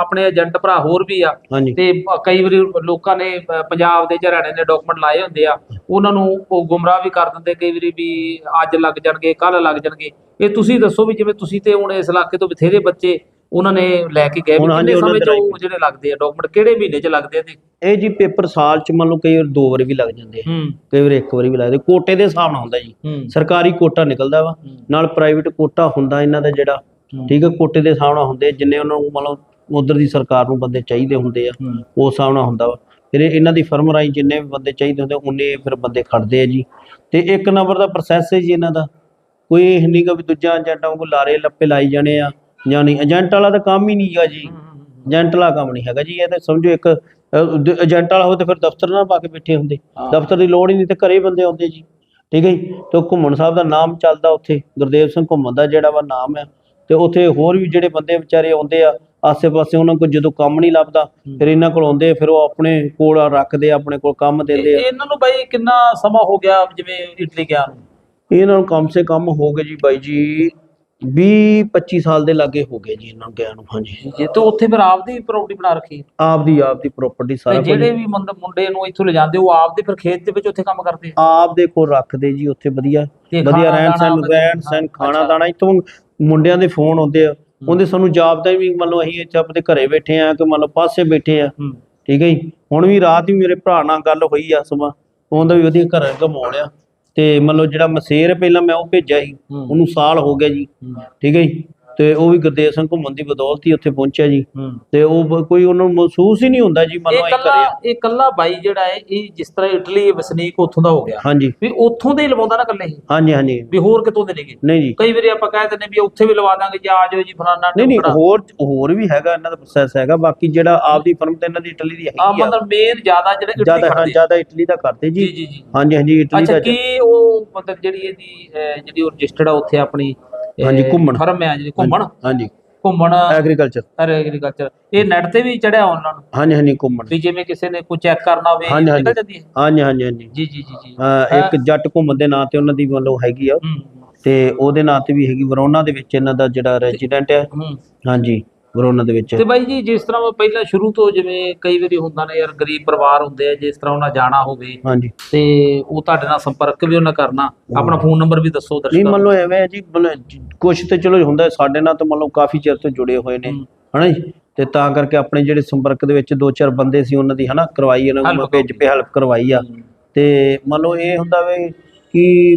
ਆਪਣੇ ਏਜੰਟ ਭਰਾ ਹੋਰ ਵੀ ਆ। ਤੇ ਕਈ ਵਾਰੀ ਲੋਕਾਂ ਨੇ ਪੰਜਾਬ ਦੇ ਹਰਿਆਣੇ ਦੇ ਡਾਕੂਮੈਂਟ ਲਾਏ ਹੁੰਦੇ ਆ। ਉਹਨਾਂ ਨੂੰ ਉਹ ਗੁੰਮਰਾਹ ਵੀ ਕਰ ਦਿੰਦੇ ਕਈ ਵਾਰੀ ਵੀ ਅੱਜ ਲੱਗ ਜਾਣਗੇ ਕੱਲ ਲੱਗ ਜਾਣਗੇ। ਇਹ ਤੁਸੀਂ ਦੱਸੋ ਵੀ ਜਿਵੇਂ ਤੁਸੀਂ ਤੇ ਹੁਣ ਇਸ ਇਲਾਕੇ ਤੋਂ ਬਥੇਰੇ ਬੱਚੇ ਉਹਨਾਂ ਨੇ ਲੈ ਕੇ ਗਏ ਵੀ ਹੁਣ ਹਾਂਜੀ, ਕਿੰਨੇ ਉਹਨਾਂ ਸਮੇਂ ਚ ਉਹ ਜਿਹੜੇ ਲੱਗਦੇ ਆ ਡਾਕੂਮੈਂਟ ਕਿਹੜੇ ਮਹੀਨੇ ਚ ਲੱਗਦੇ ਆ ਤੇ? ਇਹ ਜੀ ਪੇਪਰ ਸਾਲ ਚ ਮੰਨ ਲਓ ਕਈ ਵਾਰ ਦੋ ਵਾਰੀ ਵੀ ਲੱਗ ਜਾਂਦੇ ਆ। ਹੂੰ। ਕਈ ਵਾਰ ਇੱਕ ਵਾਰੀ ਵੀ ਲੱਗਦੇ ਕੋਟੇ ਦੇ ਹਿਸਾਬ ਨਾਲ ਹੁੰਦਾ ਜੀ। ਹੂੰ। ਸਰਕਾਰੀ ਕੋਟਾ ਨਿਕਲਦਾ ਵਾ। ਹੂੰ। ਨਾਲ ਪ੍ਰਾਈਵੇਟ ਕੋਟਾ ਹੁੰਦਾ ਇਹਨਾਂ ਦਾ ਜਿਹੜਾ। ਹੂੰ। ਠੀਕ ਹੈ ਕੋਟੇ ਦੇ ਹਿਸਾਬ ਨਾਲ ਹੁੰਦੇ ਜਿੰਨੇ ਉਹਨਾਂ ਨੂੰ ਮੰਨ ਲਓ ਉਧਰ ਦੀ ਸਰਕਾਰ ਨੂੰ ਬੰਦੇ ਚਾਹੀਦੇ ਹੁੰਦੇ ਆ ਹੂੰ। ਉਸ ਹਿਸਾਬ ਨਾਲ ਹੁੰਦਾ ਵਾ। ਫਿਰ ਇਹ- ਇਹਨਾਂ ਦੀ ਫਰਮ ਰਾਹੀਂ ਜਿੰਨੇ ਵੀ ਬੰਦੇ ਚਾਹੀਦੇ ਹੁੰਦੇ ਉਨੇ ਫਿਰ ਬੰਦੇ ਖੜਦੇ ਆ ਜੀ। ਤੇ ਇੱਕ ਨੰਬਰ ਦਾ ਪ੍ਰੋਸੈਸ ਹੈ ਜੀ ਇਹਨਾਂ ਦਾ। ਕੋਈ ਇਹ ਨਹੀਂ ਗਾ ਵੀ ਦੂਜਾ ਏਜੰਟਾਂ ਨੂੰ ਲਾਰੇ ਲੱਪੇ ਲਾਈ ਜਾਣੇ ਆ। ਨਹੀਂ ਏਜੰਟ ਵਾਲਾ ਤਾਂ ਕੰਮ ਹੀ ਨਹੀਂ ਗਾ ਜੀ। ਏਜੰਟ ਵਾਲਾ ਕੰਮ ਨਹੀਂ ਹੈਗਾ ਜੀ ਇਹ ਤਾਂ ਸਮਝੋ ਇੱਕ ਏਜੰਟ ਵਾਲਾ ਹੋਵੇ ਤਾਂ ਫਿਰ ਦਫ਼ਤਰ ਨਾ ਪਾ ਕੇ ਬੈਠੇ ਹੁੰਦੇ। ਹਾਂ। ਦਫ਼ਤਰ ਦੀ ਲੋੜ ਹੀ ਨਹੀਂ ਤੇ ਘਰੇ ਬੰਦੇ ਆਉਂਦੇ ਜੀ। ਠੀਕ ਹੈ ਜੀ? ਤੇ ਘੁੰਮਣ ਸਾਹਿਬ ਦਾ ਨਾਮ ਚੱਲਦਾ ਉੱਥੇ ਗੁਰਦੇਵ ਸਿੰਘ ਘੁੰਮਣ ਦਾ ਜਿਹੜਾ ਵਾ ਨਾਮ ਹੈ ਤੇ ਉੱਥੇ ਹੋਰ ਵੀ ਜਿਹੜੇ ਬੰਦੇ ਵਿਚਾਰੇ ਆਉਂਦੇ ਆ ਆਸੇ-ਪਾਸੇ ਉਹਨਾਂ ਕੋਲ ਜਦੋਂ ਕੰਮ ਨਹੀਂ ਲੱਭਦਾ ਫਿਰ ਇਹਨਾਂ ਕੋਲ ਆਉਂਦੇ ਫਿਰ ਉਹ ਆਪਣੇ ਕੋਲ ਰੱਖਦੇ ਆ, ਆਪਣੇ ਕੋਲ ਕੰਮ ਦਿੰਦੇ ਆ। ਇਹ- ਇਹਨਾਂ ਨੂੰ ਬਾਈ ਕਿੰਨਾ ਸਮਾਂ ਹੋ ਗਿਆ ਜਿਵੇਂ ਇਟਲੀ ਗਿਆ? ਨੂੰ ਇਹਨਾਂ ਨੂੰ ਕਮ ਸੇ ਕਮ ਹੋ ਗਏ ਜੀ ਬਾਈ ਜੀ 20 25 ਸਾਲ ਦੇ ਲਾਗੇ ਹੋ ਗਏ ਜੀ ਇਹਨਾਂ ਗਿਆ ਨੂੰ ਹਾਂਜੀ। ਜੇ ਤੇ ਉੱਥੇ ਫਿਰ ਆਪਦੀ ਪ੍ਰਾਪਰਟੀ ਬਣਾ ਰੱਖੀ। ਹੈ। ਆਪਦੀ ਆਪਦੀ ਪ੍ਰਾਪਰਟੀ ਤੇ ਸਾਰਾ ਕੁਝ ਜਿਹੜੇ ਵੀ ਮੁੰਡੇ ਮੁੰਡੇ ਨੂੰ ਇੱਥੋਂ ਲਿਜਾਂਦੇ ਉਹ ਆਪਦੇ ਫਿਰ ਖੇਤ ਦੇ ਵਿੱਚ ਉੱਥੇ ਕੰਮ ਕਰਦੇ ਆ? ਆਪ ਦੇ ਕੋਲ ਰੱਖਦੇ ਜੀ ਉੱਥੇ ਵਧੀਆ। ਤੇ ਵਧੀਆ ਖਾਣਾ ਰਹਿਣ ਦਾਣਾ ਸਹਿਣ ਵਧੀਆ- ਰਹਿਣ ਸਹਿਣ ਖਾਣਾ ਅੱਛਾ। ਦਾਣਾ ਇੱਥੋਂ ਮੁੰਡਿਆਂ ਦੇ ਫੋਨ ਆਉਂਦੇ ਆ। ਉਹਦੇ ਸਾਨੂੰ ਜਾਪਦਾ ਵੀ ਮੰਨ ਲਓ ਅਸੀਂ ਇੱਥੇ ਆਪਣੇ ਘਰੇ ਬੈਠੇ ਆ ਕਿ ਮੰਨ ਲਓ ਪਾਸੇ ਬੈਠੇ ਆ। ਹੂੰ। ਠੀਕ ਹੈ ਜੀ। ਹੁਣ ਵੀ ਰਾਤ ਵੀ ਮੇਰੇ ਭਰਾ ਨਾਲ ਗੱਲ ਹੋਈ ਆ ਸਮਾਂ। ਉਹਦਾ ਵੀ ਵਧੀਆ ਘਰ ਘਮਾਉਣਿਆ ਤੇ ਮੰਨ ਲਓ ਜਿਹੜਾ ਮਸੇਰ ਪਹਿਲਾਂ ਮੈਂ ਉਹ ਭੇਜਿਆ ਸੀ। ਉਹਨੂੰ ਸਾਲ ਹੋ ਗਿਆ ਜੀ। ਠੀਕ ਹੈ ਜੀ? ਤੇ ਉਹ ਵੀ ਗੁਰਦੇਵ ਸਿੰਘ ਘੁੰਮਣ ਦੀ ਬਦੌਲਤ ਹੀ ਉੱਥੇ ਪਹੁੰਚਿਆ ਜੀ। ਤੇ ਉਹ ਕੋਈ ਉਹਨਾਂ ਨੂੰ ਮਹਿਸੂਸ ਹੀ ਨਹੀਂ ਹੁੰਦਾ ਜੀ ਮੰਨ ਇਹ ਲਓ ਅਸੀਂ ਕੱਲਾ ਘਰੇ ਆ। ਇਹ ਕੱਲਾ ਬਾਈ ਜਿਹੜਾ ਹੈ ਇਹ ਜਿਸ ਤਰ੍ਹਾਂ ਇਟਲੀ ਵਸਨੀਕ ਉੱਥੋਂ ਦਾ ਹੋ ਗਿਆ। ਹਾਂਜੀ। ਵੀ ਉੱਥੋਂ ਦੇ ਹੀ ਲਵਾਉਂਦਾ ਨਾ ਕੱਲੇ ਹੀ। ਹਾਂਜੀ ਹਾਂਜੀ। ਵੀ ਹੋਰ ਕਿਤੋਂ ਦੇ ਨਹੀਂਗੇ ਨਹੀਂ ਜੀ। ਕਈ ਵਾਰੀ ਆਪਾਂ ਕਹਿ ਦਿੰਦੇ ਵੀ ਉੱਥੇ ਵੀ ਲਵਾ ਦਾਂਗੇ ਜਾਂ ਆ ਜਾਓ ਜੀ ਫਲਾਣਾ ਨਹੀਂ ਨਹੀਂ। ਹੋਰ ਹੋਰ ਵੀ ਹੈਗਾ ਇਹਨਾਂ ਦਾ ਪ੍ਰੋਸੈਸ ਹੈਗਾ ਬਾਕੀ ਜਿਹੜਾ ਆਪਦੀ ਫਰਮ ਤੇ ਇਹਨਾਂ ਦੀ ਇਟਲੀ ਦੀ ਹੈਗੀ ਆ। ਮਤਲਬ ਮੇਨ ਜ਼ਿਆਦਾ ਜਿਹੜੇ ਇਟਲੀ ਆ। ਜ਼ਿਆਦਾ ਇਟਲੀ ਦਾ ਕਰਦੇ ਜੀ। ਜੀ ਜੀ ਜੀ। ਹਾਂਜੀ ਹਾਂਜੀ ਇਟਲੀ ਅੱਛਾ ਦਾ ਕੀ ਉਹ ਮਤਲਬ ਜਿਹੜੀ ਇਹਦੀ ਜਿਹੜੀ ਰਜਿਸਟਰਡ ਆ ਉੱਥੇ ਆਪਣੀ? ਹਾਂਜੀ, ਘੁੰਮਣ। ਫਰਮ ਹੈ ਜਿਹੜੀ ਘੁੰਮਣ। ਹਾਂਜੀ ਘੁੰਮਣ ਐਗਰੀਕਲਚਰ ਐਗਰੀਕਲਚਰ ਇਹ ਨੈਟ ਤੇ ਵੀ ਚੜਿਆ ਉਹਨਾਂ ਨੂੰ। ਹਾਂਜੀ ਹਾਂਜੀ ਘੁੰਮਣ। ਵੀ ਜਿਵੇਂ ਕਿਸੇ ਨੇ ਕੋਈ ਚੈੱਕ ਕਰਨਾ ਹੋਵੇ ਹਾਂਜੀ, ਹਾਂਜੀ। ਨਿਕਲ ਜਾਂਦੀ ਹੈ। ਹਾਂਜੀ ਹਾਂਜੀ ਹਾਂਜੀ। ਜੀ ਜੀ ਜੀ ਜੀ। ਅਹ ਇੱਕ ਜੱਟ ਘੁੰਮਣ ਦੇ ਨਾਂ ਤੇ ਉਹਨਾਂ ਦੀ ਮਤਲਬ ਹੈਗੀ ਆ। ਹੂੰ। ਤੇ ਉਹਦੇ ਨਾਂ ਤੇ ਵੀ ਹੈਗੀ ਵਰੋਨਾ ਦੇ ਵਿੱਚ ਇਹਨਾਂ ਦਾ ਜਿਹੜਾ ਰੈਜ਼ੀਡੈਂਟ ਹੈ ਹੂੰ। ਹਾਂਜੀ। ਵਰੋਨਾ ਦੇ ਵਿੱਚ। ਤੇ ਬਾਈ ਜੀ ਜਿਸ ਤਰ੍ਹਾਂ ਪਹਿਲਾਂ ਸ਼ੁਰੂ ਤੋਂ ਜਿਵੇਂ ਕਈ ਵਾਰੀ ਹੁੰਦਾ ਨਾ ਯਾਰ ਗਰੀਬ ਪਰਿਵਾਰ ਹੁੰਦੇ ਆ ਜਿਸ ਤਰ੍ਹਾਂ ਉਹਨਾਂ ਜਾਣਾ ਹੋਵੇ ਹਾਂਜੀ। ਤੇ ਉਹ ਤੁਹਾਡੇ ਨਾਲ ਸੰਪਰਕ ਵੀ ਉਹਨਾਂ ਕਰਨਾ ਆਪਣਾ ਫੋਨ ਨੰਬਰ ਵੀ ਦੱਸੋ ਨਹੀਂ ਦਰਸ਼ਕਾਂ ਮੰਨ ਲਓ ਐਵੇਂ ਜੀ ਕੁਝ ਤੇ ਚਲੋ ਹੁੰਦਾ ਸਾਡੇ ਨਾਲ ਤਾਂ ਮੰਨ ਲਓ ਕਾਫੀ ਚਿਰ ਤੋਂ ਜੁੜੇ ਹੋਏ ਨੇ। ਹਨਾ ਜੀ? ਤੇ ਤਾਂ ਕਰਕੇ ਆਪਣੇ ਜਿਹੜੇ ਸੰਪਰਕ ਦੇ ਵਿੱਚ ਦੋ ਚਾਰ ਬੰਦੇ ਸੀ ਉਹਨਾਂ ਦੀ ਹਨਾ ਕਰਵਾਈ ਇਹਨਾਂ ਨੂੰ ਭੇਜ ਕੇ ਹੈਲਪ ਕਰਵਾਈ ਆ। ਤੇ ਮੰਨ ਲਓ ਇਹ ਹੁੰਦਾ ਵੇ ਕਿ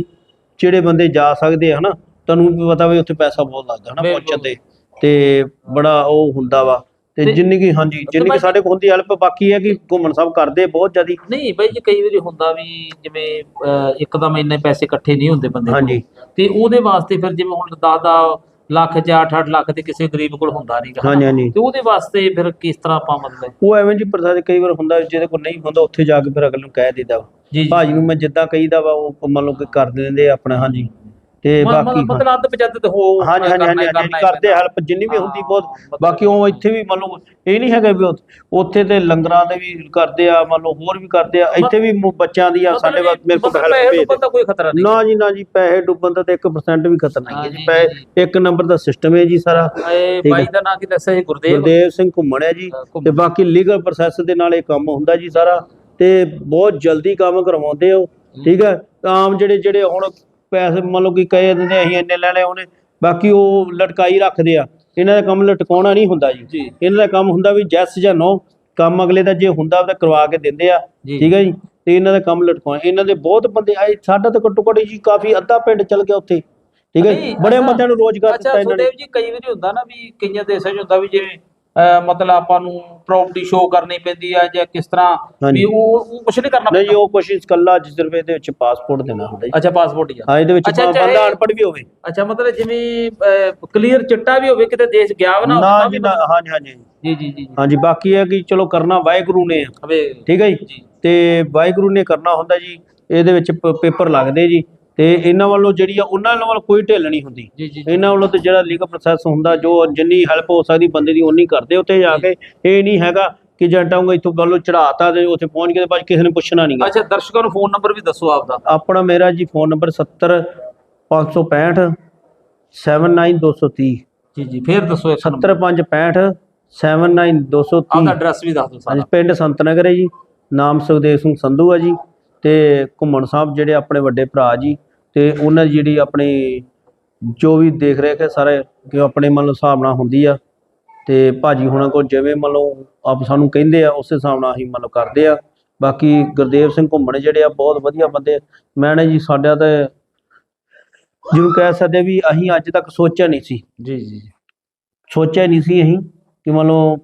ਜਿਹੜੇ ਬੰਦੇ ਜਾ ਸਕਦੇ ਆ ਹਨਾ ਤੁਹਾਨੂੰ ਵੀ ਪਤਾ ਵੀ ਉੱਥੇ ਪੈਸਾ ਬਹੁਤ ਲੱਗਦਾ ਹਨਾ। ਪਹੁੰਚਣ ਤੇ। ਤੇ ਬੜਾ ਉਹ ਹੁੰਦਾ ਵਾ। ਤੇ ਤੇ- ਜਿੰਨੀ ਕੀ ਹਾਂਜੀ ਜਿੰਨੀ ਬਾਈ- ਸਾਡੇ ਕੋਲ ਹੁੰਦੀ ਹੈਲਪ ਬਾਕੀ ਹੈ ਕਿ ਘੁੰਮਣ ਸਾਹਿਬ ਕਰਦੇ ਬਹੁਤ ਜ਼ਿਆਦੀ। ਨਹੀਂ ਬਾਈ ਜੀ ਕਈ ਵਾਰੀ ਹੁੰਦਾ ਵੀ ਜਿਵੇਂ ਅਹ, ਇੱਕਦਮ ਇੰਨੇ ਪੈਸੇ ਇਕੱਠੇ ਨਹੀਂ ਹੁੰਦੇ ਬੰਦੇ ਕੋਲ। ਹਾਂਜੀ। ਤੇ ਉਹਦੇ ਵਾਸਤੇ ਫਿਰ ਜਿਵੇਂ ਹੁਣ 10 10 ਲੱਖ ਜਾਂ 8 8 ਲੱਖ ਤੇ ਕਿਸੇ ਗਰੀਬ ਕੋਲ ਹੁੰਦਾ ਨਹੀਂਗਾ ਹਾਂਜੀ ਹਾਂਜੀ। ਤੇ ਉਹਦੇ ਵਾਸਤੇ ਫਿਰ ਕਿਸ ਤਰ੍ਹਾਂ ਆਪਾਂ ਮਤਲਬ ਉਹ ਐਵੇਂ ਜੀ ਪ੍ਰਸਾਦ ਕਈ ਵਾਰ ਹੁੰਦਾ ਜਿਹਦੇ ਕੋਲ ਨਹੀਂ ਹੁੰਦਾ ਉੱਥੇ ਜਾ ਕੇ ਫਿਰ ਅਗਲੇ ਨੂੰ ਕਹਿ ਦਿੰਦਾ ਜੀ। ਭਾਜੀ ਨੂੰ ਮੈਂ ਜਿੱਦਾਂ ਕਹੀਦਾ ਵਾ ਉਹ ਮੰਨ ਲਓ ਕਿ ਕਰ ਦਿੰਦੇ ਆ ਆਪਣਾ ਹਾਂਜੀ। ਤੇ ਬਾਕੀ ਮਤਲਬ ਅੱਧ ਪਚੱਧ ਤੇ ਹੋ ਹਾਂਜੀ ਹਾਂਜੀ ਹਾਂਜੀ ਹਾਂਜੀ ਕਰਦੇ। ਹੈਲਪ ਜਿੰਨੀ ਵੀ ਹੁੰਦੀ ਬਹੁਤ। ਬਾਕੀ ਉਹ ਇੱਥੇ ਵੀ ਮੰਨ ਲਓ ਇਹ ਨਹੀਂ ਹੈਗਾ ਵੀ ਉੱਥੇ- ਉੱਥੇ ਤੇ ਲੰਗਰਾਂ ਦੇ ਵੀ ਕਰਦੇ ਆ ਮੰਨ ਲਓ ਹੋਰ ਵੀ ਕਰਦੇ ਆ। ਇੱਥੇ ਵੀ ਮੁ- ਬੱਚਿਆਂ ਦੀ ਆ ਸਾਡੇ ਵੱਲ ਮੇਰੇ ਕੋਲ ਹੈਲਪ ਭੇਜ ਦਾ ਕੋਈ ਖਤਰਾ ਨਹੀਂ। ਨਾ ਜੀ ਨਾ ਜੀ ਪੈਸੇ ਡੁੱਬਣ ਦਾ ਤੇ 1% ਵੀ ਖਤਰਾ ਨਹੀਂ ਹੈ ਹਾਂਜੀ, ਜੀ ਪੈਸੇ ਇੱਕ ਨੰਬਰ ਦਾ ਸਿਸਟਮ ਹੈ ਜੀ ਸਾਰਾ। ਇਹ ਠੀਕ ਬਾਈ ਹੈ। ਦਾ ਨਾਂ ਕੀ ਦੱਸਿਆ ਜੀ ਗੁਰਦੇਵ? ਗੁਰਦੇਵ ਸਿੰਘ ਘੁੰਮਣ ਹੈ ਜੀ। ਘੁੰਮਣ। ਤੇ ਬਾਕੀ ਲੀਗਲ ਪ੍ਰੋਸੈਸ ਦੇ ਨਾਲ ਇਹ ਕੰਮ ਹੁੰਦਾ ਜੀ ਸਾਰਾ। ਤੇ ਬਹੁਤ ਜਲਦੀ ਕੰਮ ਕਰਵਾਉਂਦੇ ਹੋ। ਠੀਕ ਹੈ। ਆਮ ਜਿਹੜੇ ਜਿਹੜੇ ਹੁਣ ਪੈਸੇ ਮੰਨ ਲਓ ਕਿ ਕਹੇ ਦਿੰਦੇ ਅਸੀਂ ਇੰਨੇ ਲੈਣੇ ਉਹਨੇ। ਬਾਕੀ ਉਹ ਲਟਕਾਈ ਰੱਖਦੇ ਆ। ਇਹਨਾਂ ਦਾ ਕੰਮ ਲਟਕਾਉਣਾ ਨਹੀਂ ਹੁੰਦਾ ਜੀ। ਇਹਨਾਂ ਦਾ ਕੰਮ ਹੁੰਦਾ ਵੀ ਜੈਸ ਜਾਂ ਨੋ। ਕੰਮ ਅਗਲੇ ਦਾ ਜੇ ਹੁੰਦਾ ਤਾਂ ਕਰਵਾ ਕੇ ਦਿੰਦੇ ਆ। ਠੀਕ ਹੈ ਜੀ? ਤੇ ਇਹਨਾਂ ਦਾ ਕੰਮ ਲਟਕਾਉਣਾ। ਇਹਨਾਂ ਦੇ ਬਹੁਤ ਬੰਦੇ ਆਏ। ਸਾਡਾ ਤਾਂ ਘੱਟੋ ਘੱਟ ਜੀ ਕਾਫੀ ਅੱਧਾ ਪਿੰਡ ਚਲ ਗਿਆ ਉੱਥੇ। ਠੀਕ ਹੈ ਜੀ? ਬੜੇ ਅੱਛਾ। ਬੰਦਿਆਂ ਨੂੰ ਰੋਜ਼ਗਾਰ ਦਿੱਤਾ ਅੱਛਾ ਇਹਨਾਂ ਨੇ। ਸੁਦੇਵ ਜੀ ਕਈ ਵਾਰੀ ਹੁੰਦਾ ਨਾ ਵੀ ਕਈਆਂ ਦੇਸ਼ਾਂ 'ਚ ਹੁੰਦਾ ਵੀ ਜਿਵੇਂ ਮਤਲਬ ਆਪਾਂ ਨੂੰ ਪ੍ਰਾਪਰਟੀ ਸ਼ੋਅ ਕਰਨੀ ਪੈਂਦੀ ਆ ਜਾਂ ਕਿਸ ਤਰ੍ਹਾਂ। ਵੀ ਉਹ ਉਹ ਕੁਝ ਨਹੀਂ ਕਰਨਾ ਨਹੀਂ ਜੀ ਉਹ ਕੋਸ਼ਿਸ਼ ਕੱਲਾ ਰਿਜ਼ਰਵੇ ਦੇ ਵਿੱਚ ਪਾਸਪੋਰਟ ਦੇਣਾ ਹੁੰਦਾ ਜੀ। ਅੱਛਾ ਪਾਸਪੋਰਟ ਹੀ ਆ। ਹਾਂ ਇਹਦੇ ਵਿੱਚ ਬੰਦਾ ਅਨਪੜ੍ਹ ਵੀ ਹੋਵੇ। ਅੱਛਾ ਮਤਲਬ ਜਿਵੇਂ ਕਲੀਅਰ ਚਿੱਟਾ ਵੀ ਹੋਵੇ ਕਿਤੇ ਦੇਸ਼ ਗਿਆ ਵਾ ਨਾ ਤਾਂ ਜੀ ਹਾਂਜੀ ਹਾਂਜੀ। ਜੀ ਜੀ ਜੀ ਹਾਂਜੀ ਬਾਕੀ ਇਹ ਕਿ ਚਲੋ ਕਰਨਾ ਵਾਹਿਗੁਰੂ ਨੇ। ਠੀਕ ਹੈ ਜੀ? ਜੀ। ਤੇ ਵਾਹਿਗੁਰੂ ਨੇ ਕਰਨਾ ਹੁੰਦਾ ਜੀ ਇਹਦੇ ਵਿੱਚ ਪੇਪਰ ਲੱਗਦੇ ਜੀ। ਤੇ ਇਹਨਾਂ ਵੱਲੋਂ ਜਿਹੜੀ ਆ ਉਹਨਾਂ ਵੱਲੋਂ ਕੋਈ ਢਿੱਲ ਨਹੀਂ ਹੁੰਦੀ। ਜੀ ਜੀ ਇਹਨਾਂ ਵੱਲੋਂ ਤੇ ਜਿਹੜਾ ਲੀਗਲ ਪ੍ਰੋਸੈਸ ਹੁੰਦਾ ਜੋ ਜਿੰਨੀ ਹੈਲਪ ਹੋ ਸਕਦੀ ਬੰਦੇ ਦੀ ਉਨੀ ਕਰਦੇ ਉੱਥੇ ਜਾ ਕੇ। ਇਹ ਨਹੀਂ ਹੈਗਾ ਕਿ ਜੰਟਾਂਗਾ ਇੱਥੋਂ ਵੱਲੋਂ ਚੜਾਤਾ ਤੇ ਉੱਥੇ ਪਹੁੰਚ ਕੇ ਤੇ ਬਾਅਦ ਕਿਸੇ ਨੇ ਪੁੱਛਣਾ ਨਹੀਂਗਾ ਅੱਛਾ ਦਰਸ਼ਕਾਂ ਨੂੰ ਫੋਨ ਨੰਬਰ ਵੀ ਦੱਸੋ ਆਪਦਾ। ਆਪਣਾ ਮੇਰਾ ਜੀ ਫੋਨ ਨੰਬਰ 70 565 79230 ਜੀ ਜੀ ਫੇਰ ਦੱਸੋ ਇੱਕ ਨੰਬਰ। 70565 79230 ਆਪਦਾ ਐਡਰੈਸ ਵੀ ਦੱਸ ਦਿਓ ਸਾਰਾ। ਹਾਂਜੀ ਪਿੰਡ ਸੰਤਨਗਰ ਹੈ ਜੀ। ਨਾਮ ਸੁਖਦੇਵ ਸਿੰਘ ਸੰਧੂ ਹੈ ਜੀ। ਤੇ ਘੁੰਮਣ ਸਾਹਿਬ ਜਿਹੜੇ ਆਪਣੇ ਵੱਡੇ ਭਰਾ ਜੀ ਤੇ ਉਹਨਾਂ ਦੀ ਜਿਹੜੀ ਆਪਣੀ ਜੋ ਵੀ ਦੇਖ ਰੇਖ ਹੈ ਸਾਰੇ ਕਿ ਆਪਣੇ ਮਨ ਹਿਸਾਬ ਨਾਲ ਹੁੰਦੀ ਆ ਤੇ ਭਾਜੀ ਹੁਣਾਂ ਕੋਲ ਜਿਵੇਂ ਮੰਨ ਲਓ ਆਪ ਸਾਨੂੰ ਕਹਿੰਦੇ ਆ ਉਸੇ ਹਿਸਾਬ ਨਾਲ ਅਸੀਂ ਮੰਨ ਲਓ ਕਰਦੇ ਆ। ਬਾਕੀ ਗੁਰਦੇਵ ਸਿੰਘ ਘੁੰਮਣ ਜਿਹੜੇ ਆ ਬਹੁਤ ਵਧੀਆ ਬੰਦੇ ਮੈਂ ਨਾ ਜੀ ਸਾਡਾ ਤਾਂ ਜਿਹਨੂੰ ਕਹਿ ਸਕਦੇ ਵੀ ਅਸੀਂ ਅੱਜ ਤੱਕ ਸੋਚਿਆ ਨਹੀਂ ਸੀ। ਜੀ ਜੀ ਸੋਚਿਆ ਨਹੀਂ ਸੀ ਅਸੀਂ ਕਿ ਮੰਨ ਲਓ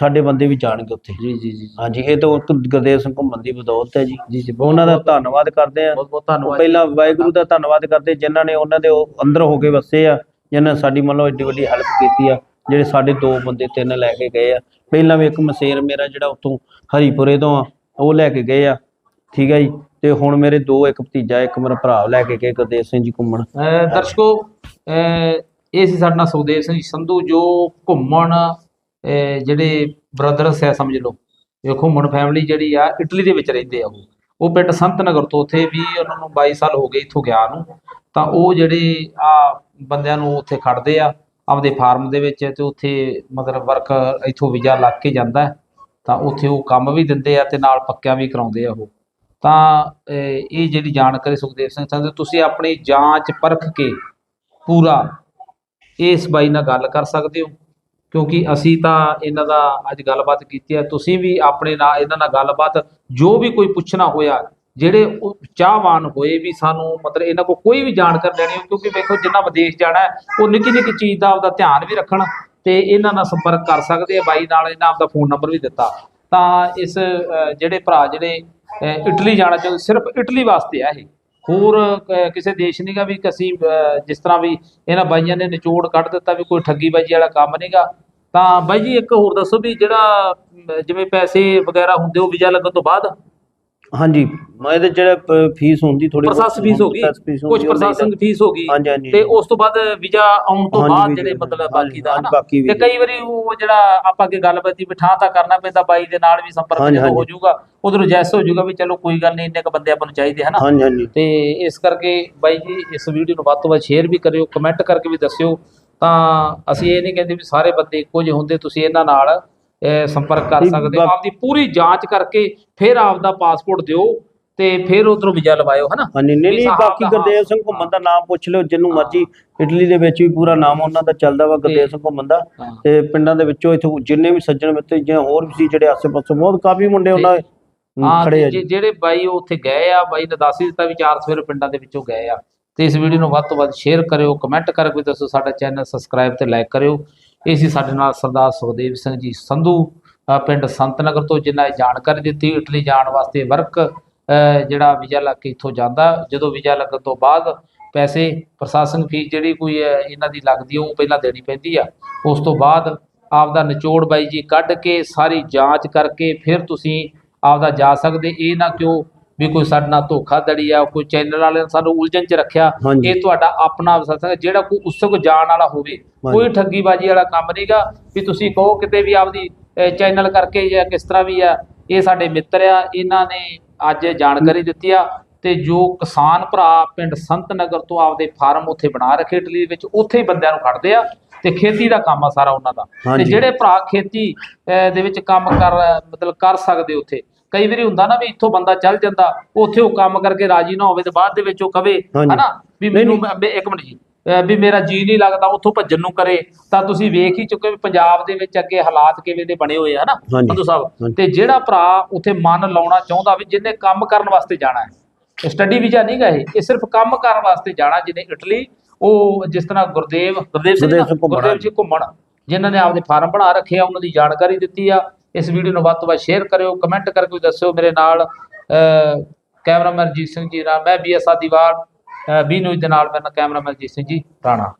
ਸਾਡੇ ਬੰਦੇ ਵੀ ਜਾਣਗੇ ਉੱਥੇ। ਜੀ ਜੀ ਜੀ ਹਾਂਜੀ ਇਹ ਤਾਂ ਗੁਰਦੇਵ ਸਿੰਘ ਘੁੰਮਣ ਦੀ ਬਦੌਲਤ ਹੈ ਜੀ। ਜੀ ਜੀ ਉਹਨਾਂ ਦਾ ਧੰਨਵਾਦ ਕਰਦੇ ਆ ਬਹੁਤ ਬਹੁਤ ਧੰਨਵਾਦ ਪਹਿਲਾਂ ਵਾਹਿਗੁਰੂ ਦਾ ਧੰਨਵਾਦ ਕਰਦੇ ਜਿਨ੍ਹਾਂ ਨੇ ਉਹਨਾਂ ਦੇ ਅੰਦਰ ਹੋ ਕੇ ਵਸੇ ਆ ਜਿਨ੍ਹਾਂ ਸਾਡੀ ਮੰਨ ਲਓ ਏਡੀ ਵੱਡੀ ਹੈਲਪ ਕੀਤੀ ਆ ਜਿਹੜੇ ਸਾਡੇ ਦੋ ਬੰਦੇ ਤਿੰਨ ਲੈ ਕੇ ਗਏ ਆ। ਪਹਿਲਾਂ ਵੀ ਇੱਕ ਮਸੇਰ ਮੇਰਾ ਜਿਹੜਾ ਉੱਥੋਂ ਹਰੀਪੁਰੇ ਤੋਂ ਆ ਉਹ ਲੈ ਕੇ ਗਏ ਆ। ਠੀਕ ਹੈ ਜੀ। ਤੇ ਹੁਣ ਮੇਰੇ ਦੋ ਇੱਕ ਭਤੀਜਾ ਇੱਕ ਮੇਰਾ ਭਰਾ ਲੈ ਕੇ ਗਏ ਗੁਰਦੇਵ ਸਿੰਘ ਜੀ ਘੁੰਮਣ। ਦਰਸ਼ਕੋ ਇਹ ਸੀ ਸਾਡਾ ਸੁਖਦੇਵ ਸਿੰਘ ਸੰਧੂ ਜੋ ਘੁੰਮਣ ਜਿਹੜੇ ਬ੍ਰਦਰਸ ਹੈ, ਸਮਝ ਲਓ, ਇਹ ਘੁੰਮਣ ਫੈਮਿਲੀ ਜਿਹੜੀ ਆ, ਇਟਲੀ ਦੇ ਵਿੱਚ ਰਹਿੰਦੇ ਆ ਉਹ। ਉਹ ਪਿੰਡ ਸੰਤ ਨਗਰ ਤੋਂ ਉੱਥੇ ਵੀ ਉਹਨਾਂ ਨੂੰ 22 ਸਾਲ ਹੋ ਗਏ ਇੱਥੋਂ ਗਿਆ ਨੂੰ। ਤਾਂ ਉਹ ਜਿਹੜੇ ਆ ਬੰਦਿਆਂ ਨੂੰ ਉੱਥੇ ਖੜਦੇ ਆ, ਆਪਦੇ ਫਾਰਮ ਦੇ ਵਿੱਚ ਤੇ ਉੱਥੇ ਮਤਲਬ ਵਰਕ ਇੱਥੋਂ ਵੀਜ਼ਾ ਲੱਗ ਕੇ ਜਾਂਦਾ ਤਾਂ ਉੱਥੇ ਉਹ ਕੰਮ ਵੀ ਦਿੰਦੇ ਆ ਤੇ ਨਾਲ ਪੱਕਿਆ ਵੀ ਕਰਾਉਂਦੇ ਆ ਉਹ। ਤਾਂ, ਇਹ ਜਿਹੜੀ ਜਾਣਕਾਰੀ ਸੁਖਦੇਵ ਸਿੰਘ ਸੰਧੂ ਤੁਸੀਂ ਆਪਣੀ ਜਾਂਚ ਪਰਖ ਕੇ ਪੂਰਾ ਇਸ ਬਾਈ ਨਾਲ ਗੱਲ ਕਰ ਸਕਦੇ ਹੋ। ਕਿਉਂਕਿ ਅਸੀਂ ਤਾਂ ਇਹਨਾਂ ਦਾ ਅੱਜ ਗੱਲਬਾਤ ਕੀਤੀ ਹੈ। ਤੁਸੀਂ ਵੀ ਆਪਣੇ ਨਾਲ ਇਹਨਾਂ ਨਾਲ ਗੱਲਬਾਤ, ਜੋ ਵੀ ਕੋਈ ਪੁੱਛਣਾ ਹੋਇਆ, ਜਿਹੜੇ ਚਾਹਵਾਨ ਹੋਏ ਵੀ ਸਾਨੂੰ ਮਤਲਬ ਇਹਨਾਂ ਕੋਲ ਕੋਈ ਵੀ ਜਾਣਕਾਰੀ ਲੈਣੀ ਹੋ ਕਿਉਂਕਿ ਵੇਖੋ ਜਿੰਨਾ ਵਿਦੇਸ਼ ਜਾਣਾ ਉਹ ਨਿੱਕੀ ਨਿੱਕੀ ਚੀਜ਼ ਦਾ ਆਪਦਾ ਧਿਆਨ ਵੀ ਰੱਖਣ ਤੇ ਇਹਨਾਂ ਨਾਲ ਸੰਪਰਕ ਕਰ ਸਕਦੇ ਆ। ਬਾਈ ਨਾਲ ਇਹਨਾਂ ਆਪਦਾ ਫੋਨ ਨੰਬਰ ਵੀ ਦਿੱਤਾ। ਤਾਂ ਇਸ ਜਿਹੜੇ ਭਰਾ ਜਿਹੜੇ ਇਟਲੀ ਜਾਣਾ ਚਾਹੁੰਦੇ, ਸਿਰਫ ਇਟਲੀ ਵਾਸਤੇ ਆ ਇਹ। ਹੋਰ ਅਹ, ਕਿਸੇ ਦੇਸ਼ ਨਹੀਂਗਾ ਵੀ ਅਸੀਂ ਅਹ, ਜਿਸ ਤਰ੍ਹਾਂ ਵੀ ਇਹਨਾਂ ਬਾਈਆਂ ਨੇ ਨਿਚੋੜ ਕੱਢ ਦਿੱਤਾ ਵੀ ਕੋਈ ਠੱਗੀ ਬਾਜੀ ਵਾਲਾ ਕੰਮ ਨਹੀਂਗਾ ਤਾਂ ਬਾਈ ਜੀ ਇੱਕ ਹੋਰ ਦੱਸੋ ਵੀ ਜਿਹੜਾ ਜਿਵੇਂ ਪੈਸੇ ਵਗੈਰਾ ਹੁੰਦੇ ਉਹ ਵੀਜ਼ਾ ਲੱਗਣ ਤੋਂ ਬਾਅਦ ਹਾਂਜੀ। ਮੈਂ ਇਹਦੇ ਜਿਹੜਾ ਫੀਸ ਹੁੰਦੀ ਥੋੜੀ ਪ੍ਰੋਸੈਸ ਫੀਸ ਹੋ ਗਈ। ਕੁਝ ਪ੍ਰੋਸੈਸਿੰਗ ਫੀਸ ਹੋ ਗਈ। ਤੇ ਉਸ ਤੋਂ ਬਾਅਦ ਵੀਜ਼ਾ ਆਉਣ ਤੋਂ ਬਾਅਦ ਜਿਹੜੇ ਮਤਲਬ ਬਾਕੀ ਦਾ ਹਨਾ ਤੇ। ਕਈ ਵਾਰੀ ਉਹ ਜਿਹੜਾ ਆਪਾਂ ਅੱਗੇ ਗੱਲਬਾਤ ਦੀ ਬਿਠਾ ਤਾਂ ਕਰਨਾ ਪੈਂਦਾ ਬਾਈ ਦੇ ਨਾਲ ਵੀ ਸੰਪਰਕ ਜਦੋਂ ਹੋ। ਜਾਊਗਾ ਉਧਰੋਂ ਜੈਸ ਹੋ ਜਾਊਗਾ ਵੀ ਚਲੋ ਕੋਈ ਗੱਲ ਨਹੀਂ ਇੰਨੇ ਕ ਬੰਦੇ ਆਪਾਂ ਨੂੰ ਚਾਹੀਦੇ ਹਨਾ। ਤੇ ਇਸ ਕਰਕੇ ਬਾਈ ਜੀ ਇਸ ਵੀਡੀਓ ਨੂੰ ਵੱਧ ਤੋਂ ਵੱਧ ਸ਼ੇਅਰ ਵੀ ਕਰਿਓ ਕਮੈਂਟ ਕਰਕੇ ਵੀ ਦੱਸਿਓ। ਤਾਂ ਅਸੀਂ ਇਹ ਨਹੀਂ ਕਹਿੰਦੇ ਵੀ ਸਾਰੇ ਬੰਦੇ ਇੱਕੋ ਜਿਹੇ ਹੁੰਦੇ ਤੁਸੀਂ ਇਹਨਾਂ ਨਾਲ ਸੰਪਰਕ ਕਰ ਸਕਦੇ ਹੋ ਆਪਦੀ ਪੂਰੀ ਜਾਂਚ ਕਰਕੇ ਫਿਰ ਆਪਦਾ ਪਾਸਪੋਰਟ ਦਿਓ ਤੇ ਫਿਰ ਉਧਰੋਂ ਵੀਜ਼ਾ ਲਵਾਇਓ ਹਨਾ? ਹਾਂਜੀ ਨਹੀਂ ਨਹੀਂ ਬਾਕੀ ਗੁਰਦੇਵ ਸਿੰਘ ਘੁੰਮਣ ਦਾ ਨਾਮ ਪੁੱਛ ਲਿਓ ਜਿੰਨੂੰ ਮਰਜ਼ੀ ਇਟਲੀ ਦੇ ਵਿੱਚ ਵੀ ਪੂਰਾ ਨਾਮ ਉਹਨਾਂ ਦਾ ਚੱਲਦਾ ਵਾ ਗੁਰਦੇਵ ਸਿੰਘ ਘੁੰਮਣ ਦਾ। ਤੇ ਪਿੰਡਾਂ ਦੇ ਵਿੱਚੋਂ ਇੱਥੇ ਜਿੰਨੇ ਵੀ ਸੱਜਣ ਮਿੱਤਰ ਜਾਂ ਹੋਰ ਵੀ ਸੀ ਜਿਹੜੇ ਆਸੇ-ਪਾਸੇ ਬਹੁਤ ਕਾਫੀ ਮੁੰਡੇ ਉਹਨਾਂ ਖੜੇ ਆ ਜਿਹੜੇ ਬਾਈ ਉਹ ਉੱਥੇ ਗਏ ਆ ਬਾਈ ਨੇ ਦੱਸ ਹੀ ਦਿੱਤਾ ਵੀ ਚਾਰ ਸਵੇਰ ਪਿੰਡਾਂ ਦੇ ਵਿੱਚੋਂ ਗਏ ਆ। ਤੇ ਇਸ ਵੀਡੀਓ ਨੂੰ ਵੱਧ ਤੋਂ ਵੱਧ ਸ਼ੇਅਰ ਕਰਿਓ ਕਮੈਂਟ ਕਰਕੇ ਦੱਸੋ ਸਾਡਾ ਚੈਨਲ ਸਬਸਕ੍ਰਾਈਬ ਤੇ ਲਾਈਕ ਕਰਿਓ। ਇਹ ਸੀ ਸਾਡੇ ਨਾਲ ਸਰਦਾਰ ਸੁਖਦੇਵ ਸਿੰਘ ਜੀ ਸੰਧੂ ਅ, ਪਿੰਡ ਸੰਤਨਗਰ ਤੋਂ ਜਿਨ੍ਹਾਂ ਇਹ ਜਾਣਕਾਰੀ ਦਿੱਤੀ ਇਟਲੀ ਜਾਣ ਵਾਸਤੇ ਵਰਕ ਜਿਹੜਾ ਵੀਜ਼ਾ ਲੱਗ ਕੇ ਇੱਥੋਂ ਜਾਂਦਾ। ਜਦੋਂ ਵੀਜ਼ਾ ਲੱਗਣ ਤੋਂ ਬਾਅਦ ਪੈਸੇ ਪ੍ਰਸ਼ਾਸਨ ਫੀਸ ਜਿਹੜੀ ਕੋਈ ਇਹਨਾਂ ਦੀ ਲੱਗਦੀ ਉਹ ਪਹਿਲਾਂ ਦੇਣੀ ਪੈਂਦੀ ਆ। ਉਸ ਤੋਂ ਬਾਅਦ ਆਪਦਾ ਨਿਚੋੜ ਬਾਈ ਜੀ ਕੱਢ ਕੇ ਸਾਰੀ ਜਾਂਚ ਕਰਕੇ ਫਿਰ ਤੁਸੀਂ ਆਪਦਾ ਜਾ ਸਕਦੇ। ਇਹ ਨਾ ਕਿਉਂ ਵੀ ਕੋਈ ਸਾਡੇ ਨਾਲ ਧੋਖਾਧੜੀ ਆ ਕੋਈ ਚੈਨਲ ਵਾਲਿਆਂ ਨੇ ਸਾਨੂੰ ਉਲਝਣ 'ਚ ਰੱਖਿਆ। ਇਹ ਤੁਹਾਡਾ ਆਪਣਾ ਹੈ ਜਿਹੜਾ ਕੋਈ ਉਸਕ ਜਾਣ ਵਾਲਾ ਹੋਵੇ ਕੋਈ ਠੱਗੀਬਾਜੀ ਵਾਲਾ ਕੰਮ ਨਹੀਂਗਾ ਵੀ ਤੁਸੀਂ ਕਹੋ ਕਿਤੇ ਵੀ ਆਪਦੀ ਚੈਨਲ ਕਰਕੇ ਜਾਂ ਕਿਸ ਤਰ੍ਹਾਂ ਵੀ ਆ ਇਹ ਸਾਡੇ ਮਿੱਤਰ ਆ ਇਹਨਾਂ ਨੇ ਅੱਜ ਜਾਣਕਾਰੀ ਦਿੱਤੀ ਆ ਤੇ ਜੋ ਕਿਸਾਨ ਭਰਾ ਪਿੰਡ ਸੰਤ ਨਗਰ ਤੋਂ ਆਪਦੇ ਫਾਰਮ ਉੱਥੇ ਬਣਾ ਰੱਖੇ ਇਟਲੀ ਵਿੱਚ ਉੱਥੇ ਹੀ ਬੰਦਿਆਂ ਨੂੰ ਖੜਦੇ ਆ ਤੇ ਖੇਤੀ ਦਾ ਕੰਮ ਆ ਸਾਰਾ ਉਹਨਾਂ ਦਾ ਤੇ। ਜਿਹੜੇ ਭਰਾ ਖੇਤੀ ਦੇ ਵਿੱਚ ਕੰਮ ਕਰ ਮਤਲਬ ਕਰ ਸਕਦੇ ਉੱਥੇ ਕਈ ਵਾਰੀ ਹੁੰਦਾ ਨਾ ਵੀ ਇੱਥੋਂ ਬੰਦਾ ਚੱਲ ਜਾਂਦਾ ਉੱਥੇ ਉਹ ਕੰਮ ਕਰਕੇ ਰਾਜੀ ਨਾ ਹੋਵੇ ਤੇ ਬਾਅਦ ਦੇ ਵਿੱਚ ਉਹ ਕਵੇ। ਹਨਾ ਵੀ ਮੈਨੂੰ ਇੱਕ ਮਿੰਟ ਜੀ ਵੀ ਮੇਰਾ ਜੀ ਨਹੀਂ ਲੱਗਦਾ ਉੱਥੋਂ ਭੱਜਣ ਨੂੰ ਕਰੇ ਤਾਂ ਤੁਸੀਂ ਵੇਖ ਹੀ ਚੁੱਕੇ ਵੀ ਪੰਜਾਬ ਦੇ ਵਿੱਚ ਅੱਗੇ ਹਾਲਾਤ ਕਿਵੇਂ ਦੇ ਬਣੇ ਹੋਏ ਆ ਹਨਾ। ਸੰਧੂ ਸਾਹਿਬ। ਤੇ ਜਿਹੜਾ ਭਰਾ ਉੱਥੇ ਮਨ ਲਾਉਣਾ ਚਾਹੁੰਦਾ ਵੀ ਜਿਹਨੇ ਕੰਮ ਕਰਨ ਵਾਸਤੇ ਜਾਣਾ ਹੈ ਸਟੱਡੀ ਵੀਜ਼ਾ ਨਹੀਂ ਗਾ ਇਹ ਇਹ ਸਿਰਫ ਕੰਮ ਕਰਨ ਵਾਸਤੇ ਜਾਣਾ ਜਿਹਨੇ ਇਟਲੀ ਉਹ ਜਿਸ ਤਰ੍ਹਾਂ ਗੁਰਦੇਵ ਗੁਰਦੇਵ ਸਿੰਘ ਗੁਰਦੇਵ ਜੀ ਘੁੰਮਣ ਜਿਨ੍ਹਾਂ ਨੇ ਆਪਦੇ ਫਾਰਮ ਬਣਾ ਰੱਖੇ ਆ ਉਹਨਾਂ ਦੀ ਜਾਣਕਾਰੀ ਦਿੱਤੀ ਆ ਇਸ ਵੀਡੀਓ ਨੂੰ ਵੱਧ ਤੋਂ ਵੱਧ ਸ਼ੇਅਰ ਕਰਿਓ ਕਮੈਂਟ ਕਰਕੇ ਵੀ ਦੱਸਿਓ ਮੇਰੇ ਨਾਲ ਕੈਮਰਾਮੈਨ ਜੀਤ ਸਿੰਘ ਜੀ ਨਾਲ। ਮੈਂ B S Adiwal B news ਦੇ ਨਾਲ ਮੇਰਾ ਕੈਮਰਾਮੈਨ ਜੀਤ ਸਿੰਘ ਜੀ, ਰਾਣਾ।